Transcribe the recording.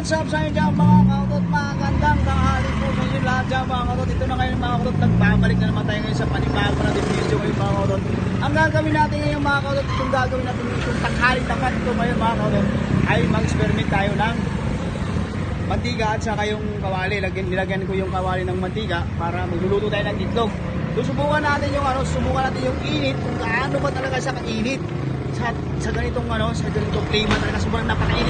what's up sa inyo dyan mga kautot? Magandang tanghali po sa inyo lahat dyan mga kautot. Ito na ngayon mga kautot. Nagbabalik na naman tayo ngayon sa panibago na video ngayon mga kautot. Ang gagawin natin ngayon mga kautot, itong gagawin natin itong tanghali tapat ito ngayon mga kautot, ay mag-experiment tayo ng mantika at saka yung kawali. Lagyan, nilagyan ko yung kawali ng mantika para magluluto tayo ng itlog. So subukan natin yung ano, subukan natin yung init kung gaano ba talaga siya kainit sa, sa ganitong ano, sa ganitong klima talaga sobrang napakainit